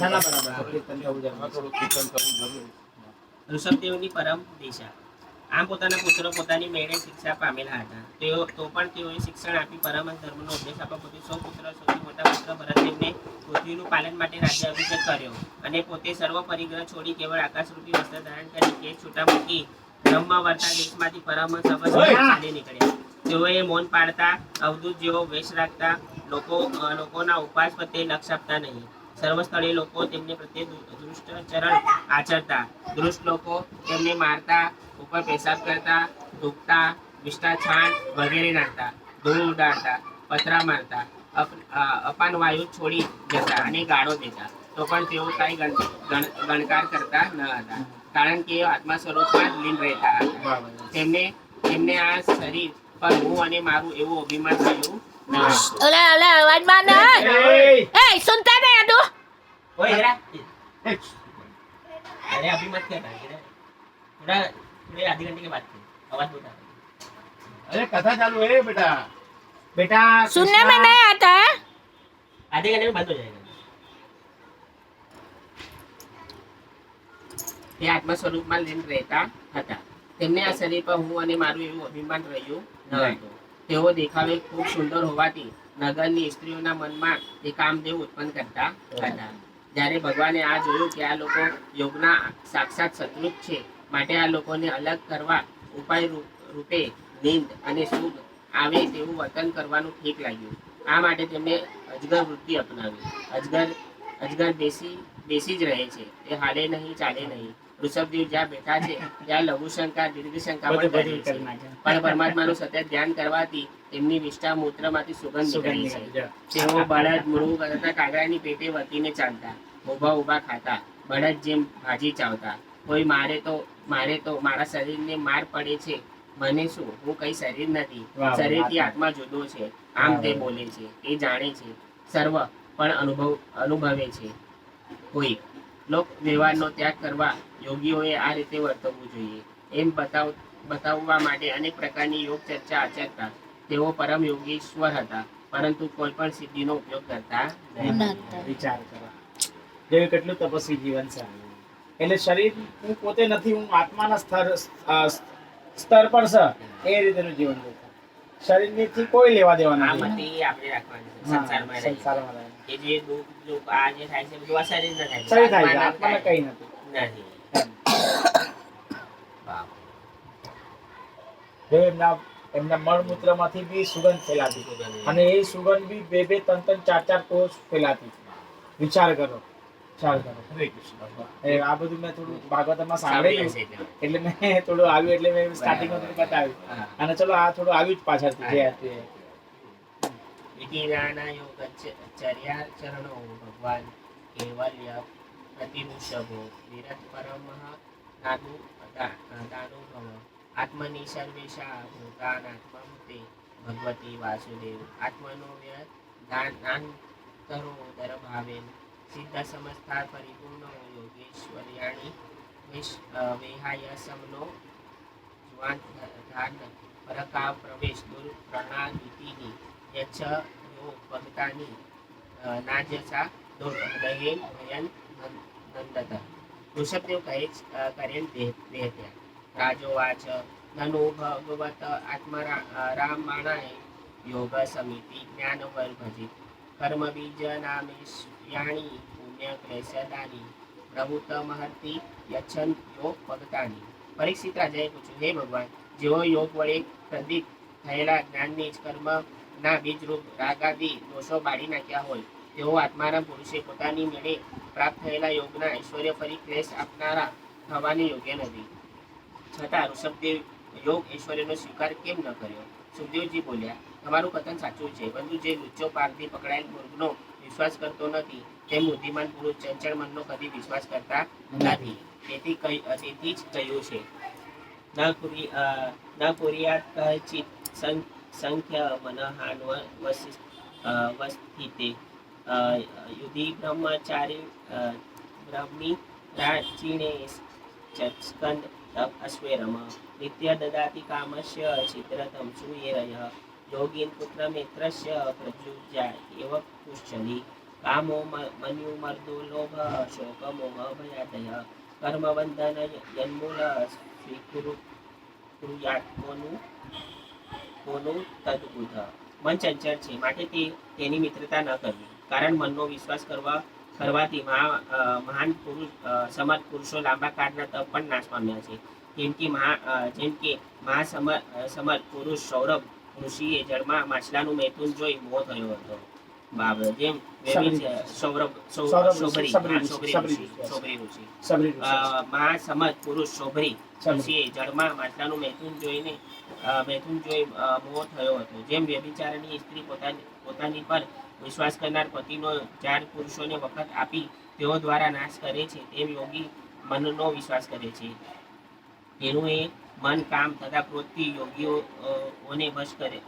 ના ના. બરાબર કીર્તન થવું જરૂરી ઋષભદેવની પરમ દિશા. આમ પોતાના પુત્રો પોતાની મેળે શિક્ષા પામેલા હતા. તેઓ તો પણ તેઓએ શિક્ષણ આપી પરમ ધર્મનો ઉપદેશ આપવા પોતે સૌ પુત્ર સૌથી મોટા પુત્ર ભરતદેવને પૃથ્વીનું પાલન માટે રાજ્ય અભિષેક કર્યો અને પોતે સર્વ પરિગ્રહ છોડી કેવળ આકાશરૂપી વસ્ત્ર ધારણ કરી કે છૂટા મૂકી બ્રહ્મવર્તા દેશમાંથી પરમ અવશ્ય નીકળ્યા. તેઓએ મૌન પાડતા અવધૂત જેવો વેશ રાખતા લોકો લોકોના ઉપાસ પ્રત્યે લક્ષ આપતા નહીં. સર્વ સ્થળે લોકો તેમને પ્રત્યે દુષ્ટચરણ આચરતા. દુષ્ટ લોકો તેમને મારતા ઉપર પેશાબ કરતા ધૂપતા વિષ્ટા છાણ વગેરે નાખતા ધૂળ ઉડાડતા પથરા મારતા અપાન વાયુ છોડી જતા અને ગાળો દેતા. તો પણ તેઓ કાંઈ ગણ- ગણ- ગણકાર કરતા ન હતા. કારણ કે આત્મા સ્વરૂપમાં જ લીન રહેતા હતા. તેમને તેમને આ શરીર પર હું અને મારું એવું અભિમાન થયું ન ઓલા ઓલે ઓલે અવાજમાં ના એ સુનતા નહીં તું ઓય હેરા अरे अभी मत क्या करेंगे थोड़ा थोड़े आधी घंटे के बाद करें आवाज बहुत आ रहा અરે કથા ચાલુ હે બેટા બેટા सुनने में नहीं आता है है आधे घंटे में बंद हो जाएगा તે આત્મા સ્વરૂપમાં લીન રહેતા હતા તેમને આ શરીર પર હું અને મારું એવું અભિમાન રહ્યું ન હતું તેઓ દેખાવે ખૂબ સુંદર હોવાથી નગરની સ્ત્રીઓના મનમાં તે કામદેવ ઉત્પન્ન કરતા હતા જ્યારે ભગવાને આ જોયું કે આ લોકો યોગના સાક્ષાત શત્રુ છે માટે આ લોકોને અલગ કરવા ઉપાય રૂપે નિંદ અને સુખ આવે તેવું વર્તન કરવાનું ઠીક લાગ્યું. આ માટે તેમણે અજગર વૃત્તિ અપનાવી. અજગર અજગર બેસી બેસી જ રહે છે. તે હાલે નહીં ચાલે નહીં. ઋષભદેવ જ્યાં બેઠા છે ત્યાં લઘુશંકા દીર્ઘશંકા પણ કરી છે. પણ પરમાત્માનું સતત ધ્યાન કરવાથી તેમની વિષ્ઠા મૂત્રમાંથી સુગંધ નીકળી છે. તેઓ બળદ મૃગ તથા કાગડાની પેટે વર્તીને ચાલતા ઊભા ઊભા ખાતા બળદ જેમ ભાજી ચાવતા કોઈ મારે તો મારે તો મારા શરીરને માર પડે છે. મને શું? હું કઈ શરીર નથી. શરીરથી આત્મા જુદો છે. આમ તે બોલે છે. એ જાણે છે. સર્વ પણ અનુભવ અનુભવે છે. કોઈ લોક વ્યવહારનો ત્યાગ કરવા યોગીઓએ આ રીતે વર્તવવું જોઈએ. એમ બતાવ બતાવવા માટે અનેક પ્રકારની યોગ ચર્ચા આચરતા તેઓ પરમ યોગીશ્વર હતા પરંતુ કોઈ પણ સિદ્ધિનો ઉપયોગ કરતા નહીં. વિચાર કરો. જેવી કેટલું તપસ્વી જીવન છે. એટલે શરીર હું પોતે નથી હું આત્માના સ્તર સ્તર પર છે. એ રીતેનું જીવન જીવતા થી કોઈ લેવા દેવા નથી. આપણે રાખવાની સંસારમાં સંસારમાં રહે. કે જે દુઃખ દુઃખ આ જે થાય છે બધું આ શરીર ના થાય છે. શરીર થાય છે આત્માને કઈ નથી. નહીં. એમ. એમના એમના મળમૂત્રમાંથી બી સુગંધ ફેલાતી. અને એ સુગંધ બી બે બે ત્રણ ત્રણ ચાર ચાર કોષ ફેલાતી. વિચાર કરો. વિચાર કરો. હરે કૃષ્ણ. એ આ બધું મેં થોડું ભાગવતમાં સાંભળેલું. એટલે. મેં થોડું આવ્યું એટલે મેં સ્ટાર્ટિંગમાં થોડું બતાવ્યું. અને ચલો આ થોડું આવ્યું જ પાછળથી. જે હતું યોગ ચર્યાચરણો. ભગવાન કેવલ્ય પ્રતિવૃષભો વિરત પરમઃ નાદુ દાનુભવ आत्मनी सर्वेशा भूतान आत्मभूते भगवती वासुदेव आत्मनो व्यदानांतरोदर भावेन सिद्ध समस्था परिपूर्ण योगेश्वरी आणि वेश वेहाय समनो ज्वान परका प्रवेश दुर्प्रणागितीनी यच यो भक्तानी नाज्यचा दहेन भयन नंदत ऋषभदेव कहेच करेल देह देहत्या રાજોવાચ નનુ ભગવત આત્મા રામ રામાણાય યોગ સમિતિ, જ્ઞાન વર ભજિત કર્મ બીજ નામે યાણી, પુણ્ય ક્લેશદાની પ્રભુત મહર્તિ, યચ્છન યોગ ભગતાની પરીક્ષિત રાજાએ પૂછ્યું, હે ભગવાન, જેઓ યોગ વડે પ્રદીપ થયેલા જ્ઞાનની જ કર્મ ના બીજરૂપ રાગાદી દોષો બાળી નાખ્યા હોય, તેઓ આત્મારામ પુરુષે પોતાની મેળે પ્રાપ્ત થયેલા યોગના ઐશ્વર્ય ફરી ક્લેશ આપનારા થવાની યોગ્ય નથી. છતાં ઋષભદેવ યોગ ઈશ્વરીનો સ્વીકાર કેમ ન કર્યો? સુખદેવજી બોલ્યા, તમારું કથન સાચું છે, પરંતુ જે લુચ્ચો પારથી પકડાયેલ મૂર્ખનો વિશ્વાસ કરતો નથી તેમ બુદ્ધિમાન પુરુષ ચંચળ મનનો કદી વિશ્વાસ કરતા નથી. તેથી તેથી જ કહ્યું છે. ન કુર્યાત કચિત સંખ્ય મનહાન વસ્થિતે યુધિ બ્રહ્મચારી બ્રહ્મી, પ્રાચીને ચસ્કંદ તપ અશ્વેરમ નિત્ય દદાતિ કામસ્ય ચિત્રતમ સુયેરય યોગીન પુત્ર મિત્રસ્ય પ્રજુજ્યા એવ પુષ્યલી કામો મન્યુ મર્દો લોભ શોક મોહ ભયાતય કર્મ બંધન યન્મૂલ સ્વીકૃ કુર્યાત કોનું કોનું તદબુધ મન ચંચળ છે માટે તે તેની મિત્રતા ન કરવી કારણ મનનો વિશ્વાસ કરવા કરવાથી મહા મહાન પુરુષ સમર્થ પુરુષો લાંબા કાળના તપ પણ નાશ પામ્યા છે. જેમ કે મહા જેમ કે મહાસમર સમર્થ પુરુષ સૌરભ ઋષિએ જળમાં માછલાનું મૈથુન જોઈ મોહ થયો હતો. જેમ સૌરભ ઋષિ, પુરુષ ઋષિએ જળમાં માછલાનું જોઈને જોઈ મોહ થયો હતો. જેમ વ્યભિચારની સ્ત્રી પોતાની પોતાની પર વિશ્વાસ કરનાર પતિનો ચાર પુરુષોને વખત આપી તેઓ દ્વારા નાશ કરે છે, તેમ યોગી મનનો વિશ્વાસ કરે છે. તેનું એ મન કામ તથા ક્રોધથી યોગીઓને ભ્રશ કરે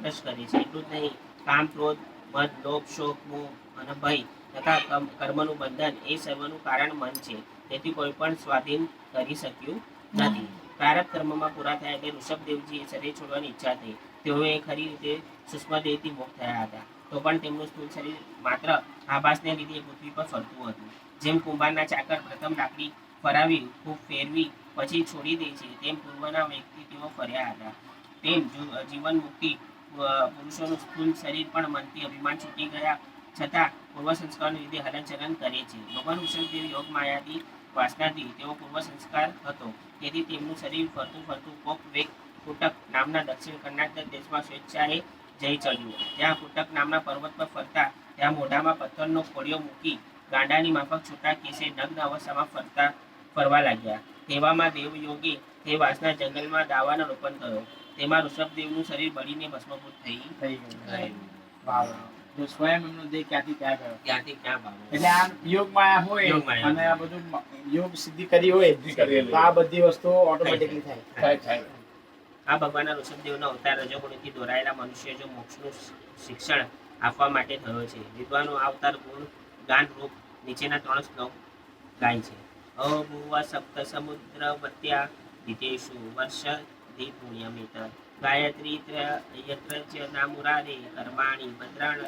ભ્રશ કરે છે. એટલું જ નહીં, કામ, ક્રોધ મધ લોભ, શોક, મોહ અને ભય તથા કર્મનું બંધન એ સર્વનું કારણ મન છે. તેથી કોઈ પણ સ્વાધીન કરી શક્યું નથી. પ્રારબ્ધ કર્મમાં પૂરા થયા એટલે ઋષભદેવજીએ શરીર છોડવાની ઈચ્છા થઈ. તેઓએ ખરી રીતે સૂક્ષ્મદેહથી મુક્ત થયા હતા. તો પણ તેમનું સ્થૂળ શરીર માત્ર આભાસને લીધે પૃથ્વી પર ફરતું હતું. જેમ કુંભારના ચાકર પ્રથમ લાકડી ફરાવી, ખૂબ ફેરવી, પછી છોડી દે છે, તેમ પૂર્વના વ્યક્તિ તેઓ ફર્યા હતા. તેમ જીવન મુક્તિ પુરુષોનું સ્થૂળ શરીર પણ મનથી અભિમાન છૂટી ગયા. છતાં પૂર્વ સંસ્કારને લીધે હલનચલન કરે છે. ભગવાન ઋષભદેવ યોગ માયાથી વાસનાથી તેઓ પૂર્વ સંસ્કાર હતો. તેથી તેમનું શરીર ફરતું ફરતું કોક વેગ કુટક નામના દક્ષિણ કર્ણાટક દેશમાં સ્વેચ્છાએ જઈ ચડ્યું ત્યાં કુટક નામના પર્વત પર ફરતા ત્યાં મોઢામાં પથ્થરનો કોળિયો મૂકી ગાંડાની માફક છૂટા કેસે નગ્ન અવસ્થામાં ફરતા ફરવા લાગ્યા. તેવામાં દેવયોગી તે વાસના જંગલમાં દાવાનો રોપણ કર્યો. તેમાં ઋષભદેવનું શરીર બળીને ભસ્મભૂત થઈ થઈ ગયું. જો સ્વયં એમનો દેહ ક્યાંથી ક્યાં ગયો ક્યાંથી ક્યાં ભાવ એટલે આ યોગ માયા હોય યોગ અને આ બધું યોગ સિદ્ધિ કરી હોય તો આ બધી વસ્તુઓ ઓટોમેટિકલી થાય. થાય થાય. આ ભગવાનના ઋષભદેવનો અવતાર રજોગુણથી દોરાયેલા મનુષ્ય જો મોક્ષનું શિક્ષણ આપવા માટે થયો છે. વિદ્વાનો અવતાર ગુણ, ગાન રૂપ નીચેના ત્રણ શ્લોક ગાય છે. અભુવ સપ્ત સમુદ્ર વત્યા દિતેષુ વર્ષ ધિ પુણ્યમિત. ગાયત્રી ત્ર- યત્ર નામુરારે કર્માણી ભદ્રાણ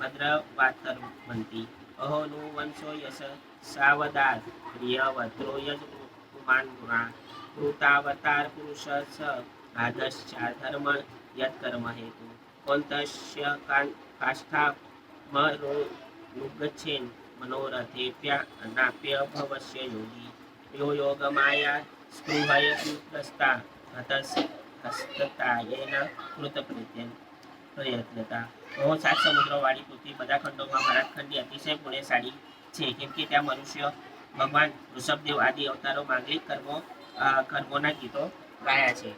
ભદ્રવાતર્મંતિ અહો नु વંશો યશ સાવદાર પ્રિયવત્રો યજ કુમાન પુરાણ કૃતાવતાર પુરુષ આદર્શ ચાર ધર્મ યત કર્મ હેતુ કોંતસ્ય કાષ્ઠા મરો નુગચ્છેન મનોરથેપ્યા અનાપ્ય ભવસ્ય યોગી યો યોગ માયા સ્પૃહય પ્રસ્તા હતસ હસ્તતાયેન કૃતપ્રત્યન પ્રયત્નતા બહુ સાત સમુદ્રવાળી કૃતિ બધા ખંડોમાં ભરતખંડની અતિશય પુણ્યશાળી છે કેમ કે ત્યાં મનુષ્ય ભગવાન ઋષભદેવ આદિ અવતારો માંગલિક કર્મો કર્મોના ગીતો ગાયા છે.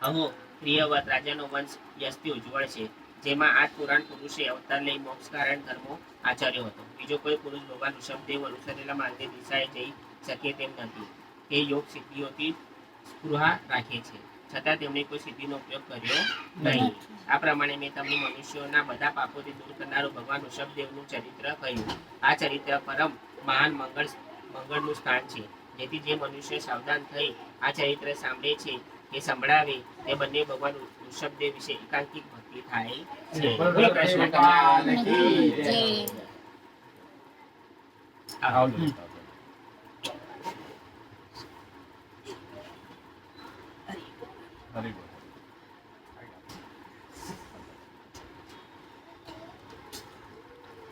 અહો પ્રિયવત રાજાનો વંશ યશથી ઉજ્જવળ છે, જેમાં આ પુરાણ પુરુષે અવતાર લઈ મોક્ષ કારણ ધર્મો આચર્યો હતો. બીજો કોઈ પુરુષ ભગવાન ઋષભદેવ અનુસરેલા માર્ગે દિશાએ જઈ શકે તેમ નથી. તે યોગ સિદ્ધિઓથી સ્પૃહા રાખે છે. છતાં તેમણે કોઈ સિદ્ધિનો ઉપયોગ કર્યો નહીં. આ પ્રમાણે મેં તમને મનુષ્યોના બધા પાપોથી દૂર કરનારું ભગવાન ઋષભદેવનું ચરિત્ર કહ્યું. આ ચરિત્ર પરમ મહાન મંગળ, મંગળનું સ્થાન છે. જેથી જે મનુષ્ય સાવધાન થઈ આ ચરિત્ર સાંભળે છે એ સંભળાવે તે બંને ભગવાન ઋષભદેવ વિશે એકાંતિક ભક્તિ થાય છે. હરે